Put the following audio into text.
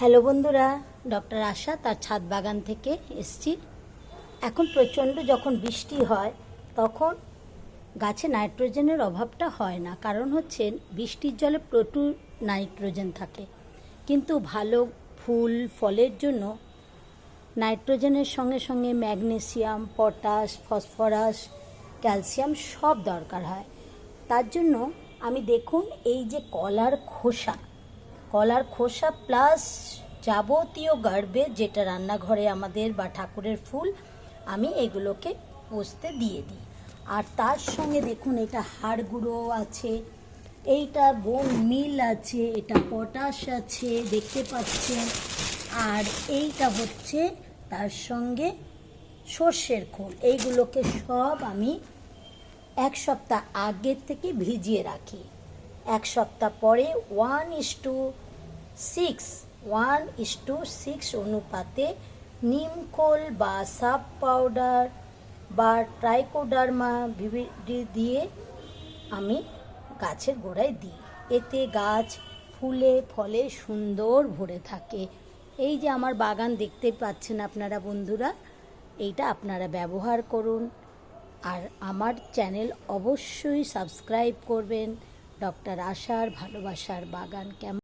Hello বন্ধুরা, doctor আশা তার ছাদ বাগান থেকে এসছি। এখন প্রচণ্ড যখন বৃষ্টি হয়, তখন গাছে নাইট্রোজেনের অভাবটা হয় না। কারণ হচ্ছে বৃষ্টির জলে প্রচুর নাইট্রোজেন থাকে। কিন্তু ভালো ফুল, ফলের জন্য নাইট্রোজেনের সঙ্গে সঙ্গে ম্যাগনেসিয়াম, পটাশ, ফসফরাস, ক্যালসিয়াম সব দরকার হয়। তার জন্য আমি দেখুন এই যে কলার খোসা কলার খোসা প্লাস যাবতীয় গার্বে যেটা রান্নাঘরে আমাদের বা ঠাকুরের ফুল, আমি এগুলোকে পোস্তে দিয়ে দিই। আর তার সঙ্গে দেখুন, এটা হাড় গুঁড়ো আছে, এইটা বোন মিল আছে, এটা পটাশ আছে, দেখতে পাচ্ছেন। আর এইটা হচ্ছে তার সঙ্গে সর্ষের খোল। এইগুলোকে সব আমি এক সপ্তাহ আগের থেকে ভিজিয়ে রাখি। এক সপ্তাহ পরে one is to six, one is to six অনুপাতে নিমকোল বা সাব পাউডার বা ট্রাইকোডার্মা ভিভিডি দিয়ে আমি গাছের গোড়ায় দিই। এতে গাছ ফুলে, ফলে সুন্দর ভরে থাকে। এই যে আমার বাগান দেখতে পাচ্ছেন আপনারা বন্ধুরা, এইটা আপনারা ব্যবহার করুন। আর আমার চ্যানেল অবশ্যই সাবস্ক্রাইব করবেন। ডক্টর আশার ভালোবাসার বাগান কেমন